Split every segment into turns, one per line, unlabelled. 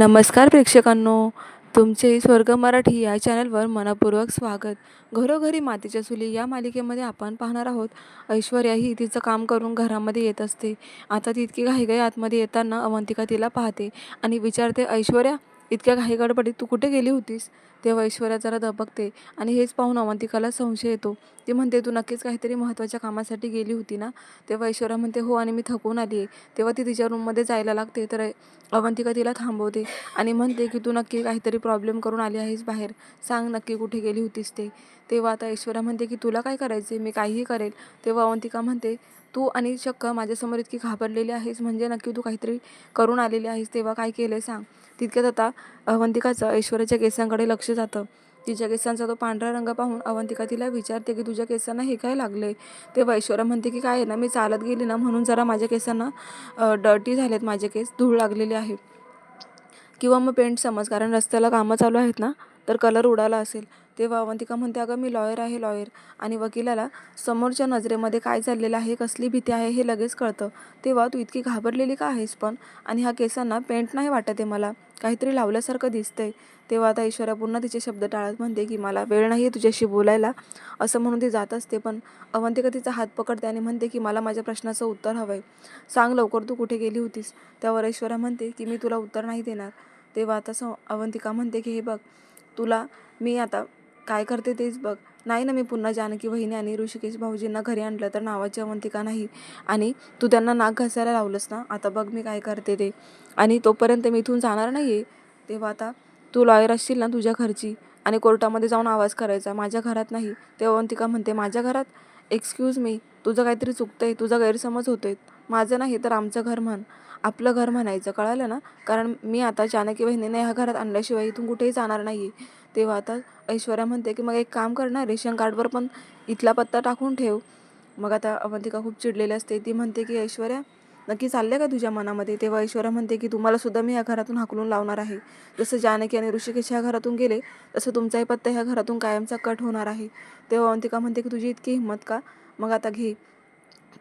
नमस्कार प्रेक्षकांनो. तुमचे स्वर्ग मराठी या चॅनलवर मनपूर्वक स्वागत. घरोघरी मातीच्या चुली या मालिकेमध्ये आपण पाहणार आहोत. ऐश्वर्या ही तिचं काम करून घरामध्ये येत असते. आता ती इतकी घाईघाई आतमध्ये येताना अवंतिका तिला पाहते आणि विचारते ऐश्वर्या इतक्या घाई गडबडीत तू कुठे गेली होतीस? तेव्हा ऐश्वर्या जरा दबकते आणि हेच पाहून अवंतिकाला संशय येतो. ती म्हणते तू नक्कीच काहीतरी महत्त्वाच्या कामासाठी गेली होती ना? तेव्हा ऐश्वर्या म्हणते हो आणि मी थकून आली आहे. तेव्हा ती तिच्या रूममध्ये जायला लागते तर अवंतिका तिला थांबवते आणि म्हणते की तू नक्की काहीतरी प्रॉब्लेम करून आली आहेस बाहेर. सांग नक्की कुठे गेली होतीस ते. तेव्हा आता ऐश्वर्या म्हणते की तुला काय करायचे मी काहीही करेल. तेव्हा अवंतिका म्हणते तू आणि चक्क माझ्यासमोर इतकी घाबरलेली आहेस म्हणजे नक्की तू काहीतरी करून आलेली आहेस तेव्हा काय केलं आहे सांग. तितक्यात आता अवंतिकाचं ऐश्वर्याच्या केसांकडे लक्ष जातं. तिच्या केसांचा तो पांढरा रंग पाहून अवंतिका तिला विचारते की तुझ्या केसांना हे काय लागले तेव्हा ऐश्वर्या म्हणते की काय आहे ना मी चालत गेली ना म्हणून जरा माझ्या केसांना डर्टी झालेत माझे केस धूळ लागलेली आहे. किंवा मग पेंट समज कारण रस्त्याला कामं चालू आहेत ना तर कलर उडाला असेल. तेव्हा अवंतिका म्हणते अगं मी लॉयर आहे लॉयर आणि वकिलाला समोरच्या नजरेमध्ये काय चाललेलं आहे कसली भीती आहे हे लगेच कळतं. तेव्हा तू इतकी घाबरलेली का आहेस पण? आणि ह्या केसांना पेंट नाही वाटत आहे मला. काहीतरी लावल्यासारखं दिसतंय. तेव्हा आता ऐश्वर्या पुन्हा तिचे शब्द टाळत म्हणते की मला वेळ नाही आहे तुझ्याशी बोलायला. असं म्हणून ती जात असते पण अवंतिका तिचा हात पकडते आणि म्हणते की मला माझ्या प्रश्नाचं उत्तर हवं आहे सांग लवकर तू कुठे गेली होतीस. त्यावर ऐश्वर्या म्हणते की मी तुला उत्तर नाही देणार. तेव्हा आता स अवंतिका म्हणते की हे बघ तुला मी आता काय करते तेच बघ. नाही ना मी पुन्हा जानकी वहिनी आणि ऋषिकेश भाऊजींना घरी आणलं तर नावाची अवंतिका नाही? आणि तू त्यांना नाक घासायला लावलंस ना? आता बघ मी काय करते ते. आणि तोपर्यंत मी इथून जाणार नाही आहे तेव्हा आता तू लॉयर असशील ना तुझ्या घरची? आणि कोर्टामध्ये जाऊन आवाज करायचा माझ्या घरात नाही. तेव्हा अवंतिका म्हणते माझ्या घरात? एक्सक्यूज मी तुझं काहीतरी चुकतं आहे तुझा गैरसमज होतोय. माझं नाही तर आमचं घर म्हण. आपलं घर म्हणायचं कळालं ना? कारण मी आता जानकी बहिणीने ह्या घरात आणल्याशिवाय इथून कुठेही जाणार नाही आहे तेव्हा आता ऐश्वर्या म्हणते की मग एक काम कर ना रेशन कार्डवर पण इथला पत्ता टाकून ठेव. मग आता अवंतिका खूप चिडलेली असते. ती म्हणते की ऐश्वर्या नक्की चाललं का तुझ्या मनामध्ये? तेव्हा ऐश्वर्या म्हणते की तुम्हाला सुद्धा मी ह्या घरातून हाकलून लावणार आहे. जसं जानकी आणि ऋषिकेश ह्या घरातून गेले तसं तुमचाही पत्ता ह्या घरातून कायमचा कट होणार आहे. तेव्हा अवंतिका म्हणते की तुझी इतकी हिंमत का? मग आता घे.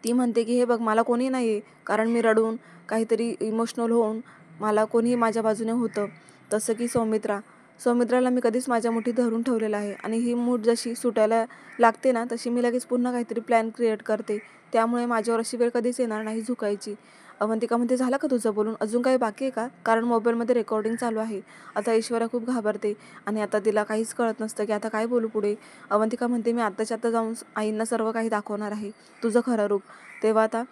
ती म्हणते की हे बघ मला कोणी नाही आहे कारण मी रडून काहीतरी इमोशनल होऊन मला कोणीही माझ्या बाजूने होतं. तसं की सौमित्रा. सौमित्राला मी कधीच माझ्या मुठीत धरून ठेवलेलं आहे आणि ही मूठ जशी सुटायला लागते ना तशी मी लगेच पुन्हा काहीतरी प्लॅन क्रिएट करते. त्यामुळे माझ्यावर अशी वेळ कधीच येणार नाही झुकायची. अवंतिका म्हणते झालं का तुझं बोलून? अजून काही बाकी आहे का? कारण मोबाईलमध्ये रेकॉर्डिंग चालू आहे. आता ईश्वरा खूप घाबरते आणि आता तिला काहीच कळत नसतं की आता काय बोलू पुढे. अवंतिका म्हणते मी आत्ताच्या आत्ता जाऊन आईंना सर्व काही दाखवणार आहे. तुझं खरं रूप. तेव्हा आता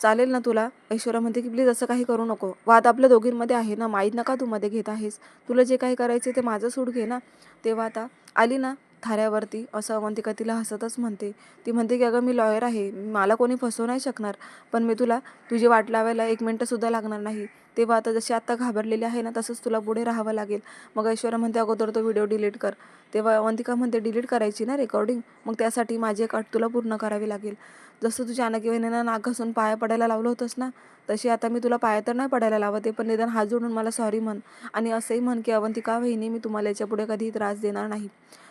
चालेल ना तुला? ऐश्वर्या म्हणते की प्लीज असं काही करू नको. वाद आपल्या दोघींमध्ये आहे ना? माहीत नका तू मध्ये घेत आहेस. तुला जे काही करायचे ते माझं सूड घे ना. तेव्हा आता आली ना? थाऱ्यावरती असं अवंतिका तिला हसतच म्हणते. ती म्हणते की अगं मी लॉयर आहे. मला कोणी फसवू नाही शकणार. पण मी तुला तुझी वाट लावायला एक मिनटंसुद्धा लागणार नाही. तेव्हा आता जशी आत्ता घाबरलेली आहे ना तसंच तुला पुढे राहावं लागेल. मग ऐश्वर्या म्हणते अगोदर तो व्हिडिओ डिलीट कर. तेव्हा अवंतिका म्हणते डिलीट करायची ना रेकॉर्डिंग मग त्यासाठी माझी एक अट तुला पूर्ण करावी लागेल. जसं तुझ्या जानकी वहिनींना नाक घासून पाया पडायला लावलं होतंस ना तशी आता मी तुला पाया तर नाही पडायला लावते पण निदान हात जोडून मला सॉरी म्हण. आणि असंही म्हण की अवंतिका वहिनी मी तुम्हाला याच्यापुढे कधीही त्रास देणार नाही.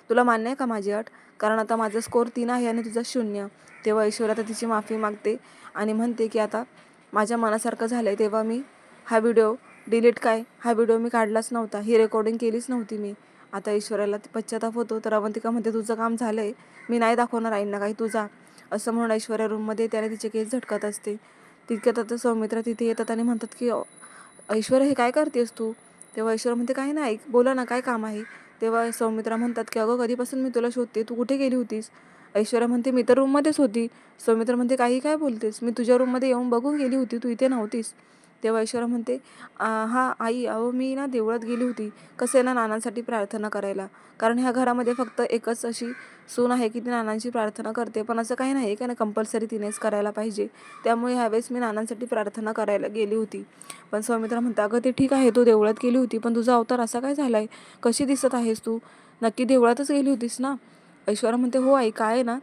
तुला मान्य आहे का माझी अट? कारण आता माझा स्कोर तीन आहे आणि तुझा शून्य. तेव्हा ऐश्वर्या आता तिची माफी मागते आणि म्हणते की आता माझ्या मनासारखं झालं आहे तेव्हा मी हा व्हिडिओ डिलीट काय? हा व्हिडिओ मी काढलाच नव्हता. ही रेकॉर्डिंग केलीच नव्हती मी. आता ईश्वराला पश्चाताप होतो. तर अवंतिका म्हणते तुझं काम झालं आहे मी नाही दाखवणार आईंना काही. तुझा असं म्हणून ऐश्वर्या रूममध्ये त्याने तिचे केस झटकत असते. तितक्यात आता सौमित्रा तिथे येतात आणि म्हणतात की ऐश्वर्या हे काय करतेस तू? तेव्हा ऐश्वर्या म्हणते काही नाही. बोला ना काय काम आहे? तेव्हा सौमित्रा म्हणतात की अगं कधीपासून मी तुला शोधते? तू कुठे गेली होतीस? ऐश्वर्या म्हणते मी तर रूममध्येच होती. सौमित्र म्हणते काही काय बोलतेस? मी तुझ्या रूममध्ये येऊन बघून गेली होती. तू इथे नव्हतीस. तेव्हा ऐश्वर्या म्हणते हां आई अहो मी ना देवळात गेली होती. कसं आहे ना नानांसाठी प्रार्थना करायला. कारण ह्या घरामध्ये फक्त एकच अशी सून आहे की ती नानांची प्रार्थना करते. पण असं काही नाही का ना कंपल्सरी तिनेच करायला पाहिजे. त्यामुळे ह्यावेळेस मी नानांसाठी प्रार्थना करायला गेली होती. पण स्वामित्र म्हणता अगं ते ठीक आहे. तू देवळात गेली होती पण तुझा अवतार असा काय झाला आहे कशी दिसत आहेस तू? नक्की देवळातच गेली होतीस ना? ऐश्वर्या म्हणते हो आई काय आहे ना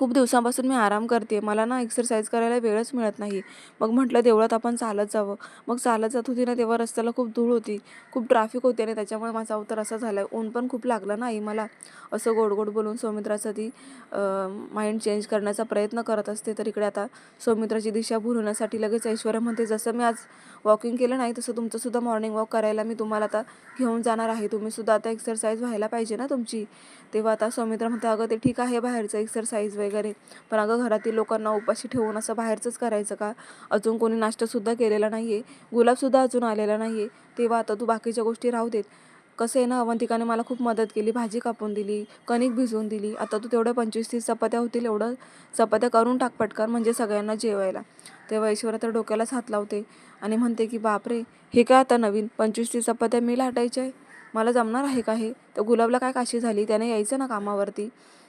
खूप दिवसांपासून मी आराम करते. मला ना एक्सरसाइज करायला वेळच मिळत नाही. मग म्हटलं देवळात आपण चालत जावं. मग चालत जात होती ना तेव्हा रस्त्याला खूप धूळ होती. खूप ट्रॅफिक होती आणि त्याच्यामुळे माझा अवतार असा झाला. आहे ऊन पण खूप लागलं नाही मला. असं गोड गोड बोलून सौमित्राचं ती माइंड चेंज करण्याचा प्रयत्न करत असते. तर इकडे आता सौमित्राची दिशा भुलवण्यासाठी लगेच ऐश्वर्या म्हणते जसं मी आज वॉकिंग केलं नाही तसं तुमचंसुद्धा मॉर्निंग वॉक करायला मी तुम्हाला आता घेऊन जाणार आहे. तुम्हीसुद्धा आता एक्सरसाइज व्हायला पाहिजे ना तुमची. तेव्हा आता सौमित्र म्हणते अगं ते ठीक आहे बाहेरचं एक्सरसाइज वगैरे. पण अगं घरातील लोकांना उपाशी ठेवून असं बाहेरचंच करायचं का? अजून कोणी नाश्तासुद्धा केलेला नाही आहे गुलाबसुद्धा अजून आलेला नाही आहे तेव्हा आता तू बाकीच्या गोष्टी राहू देत. कसं आहे ना अवंतिकाने मला खूप मदत केली. भाजी कापून दिली कणिक भिजवून दिली. आता तू तेवढ्या पंचवीस तीस चपात्या होतील एवढं. चपात्या करून टाक पटकन म्हणजे सगळ्यांना जेवायला. तेव्हा ऐश्वर्या तर डोक्यालाच हात लावते आणि म्हणते की बापरे हे काय आता नवीन? पंचवीस तीस चपात्या मी लाटायच्या आहे? मला जमणार आहे का हे? तर गुलाबला काय काशी झाली? त्याने यायचं ना कामावरती.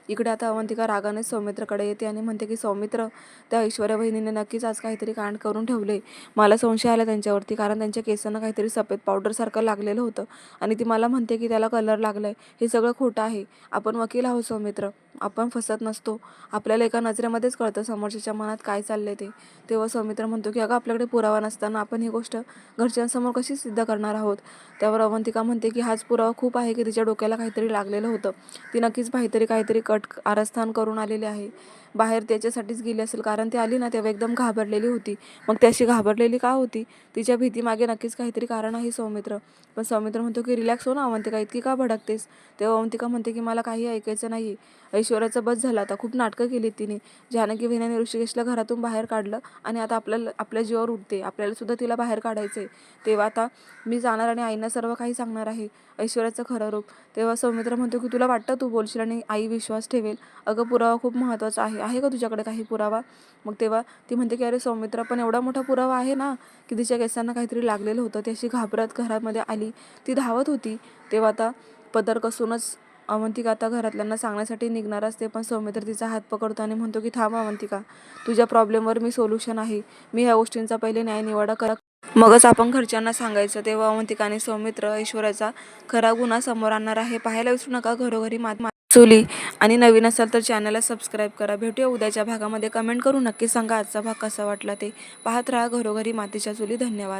इकडे आता अवंतिका रागाने सौमित्रकडे येते आणि म्हणते की सौमित्र त्या ऐश्वर्या बहिणीने नक्कीच आज काहीतरी कांड करून ठेवले. मला संशय आला त्यांच्यावरती कारण त्यांच्या केसांना काहीतरी सफेद पावडरसारखं लागलेलं होतं आणि ती मला म्हणते की त्याला कलर लागला आहे हे सगळं खोटं आहे. आपण वकील आहोत सौमित्र. आपण फसत नसतो. आपल्याला एका नजरेमध्येच कळतं समोरच्याच्या मनात काय चाललंय ते. तेव्हा सौमित्र म्हणतो की अगं आपल्याकडे पुरावा नसताना आपण ही गोष्ट घरच्यांसमोर कशी सिद्ध करणार आहोत? त्यावर अवंतिका म्हणते की हाच पुरावा खूप आहे की तिच्या डोक्याला काहीतरी लागलेलं होतं. ती नक्कीच काहीतरी काहीतरी कट आरस्थान करून आलेले आहे. बाहेर त्याच्यासाठीच गेली असेल कारण ती आली ना तेव्हा एकदम घाबरलेली होती. मग ती अशी घाबरलेली का होती? तिच्या भीतीमागे नक्कीच काहीतरी कारण आहे सौमित्र. पण सौमित्र म्हणतो की रिलॅक्स हो ना अवंतिका इतकी का भडकतेस? तेव्हा अवंतिका म्हणते की मला काही ऐकायचं नाही ऐश्वर्याचं बस झाला. आता खूप नाटकं केली तिने. जानकी विनाने ऋषिकेशला घरातून बाहेर काढलं आणि आता आपल्याला आपल्या जीवावर उठते आपल्याला सुद्धा तिला बाहेर काढायचं आहे तेव्हा आता मी जाणार आणि आईना सर्व काही सांगणार आहे. ऐश्वर्याचं खरं रूप. तेव्हा सौमित्र म्हणतो की तुला वाटतं तू बोलशील आणि आई विश्वास ठेवेल? अगं पुरावा खूप महत्त्वाचा आहे. आहे का तुझ्याकडे काही पुरावा? मग तेव्हा ती म्हणते की अरे सौमित्र पण एवढा मोठा पुरावा आहे ना की तिच्या केसांना काहीतरी लागलेलं होतं. ती अशी घाबरत घरामध्ये आली. ती धावत होती. तेव्हा आता पदर कसूनच अवंतिका आता घरातल्यांना सांगण्यासाठी निघणार असते पण सौमित्र तिचा हात पकडतो आणि म्हणतो की थांब अवंतिका तुझ्या प्रॉब्लेमवर मी सोल्युशन आहे. मी ह्या गोष्टींचा पहिले न्याय निवाडा करा. मगच आपण घरच्यांना सांगायचं तेव्हा अवंतिका आणि सौमित्र ईश्वराचा खरा गुन्हा समोर आणणार आहे. पाहायला विसरू नका घरोघरी मात चुली. आणि नवीन असाल तर चॅनलला सबस्क्राईब करा. भेटूया उद्याच्या भागामध्ये. कमेंट करून नक्की सांगा आजचा भाग कसा वाटला ते. पाहत राहा. घरोघरी मातीच्या चुली. धन्यवाद.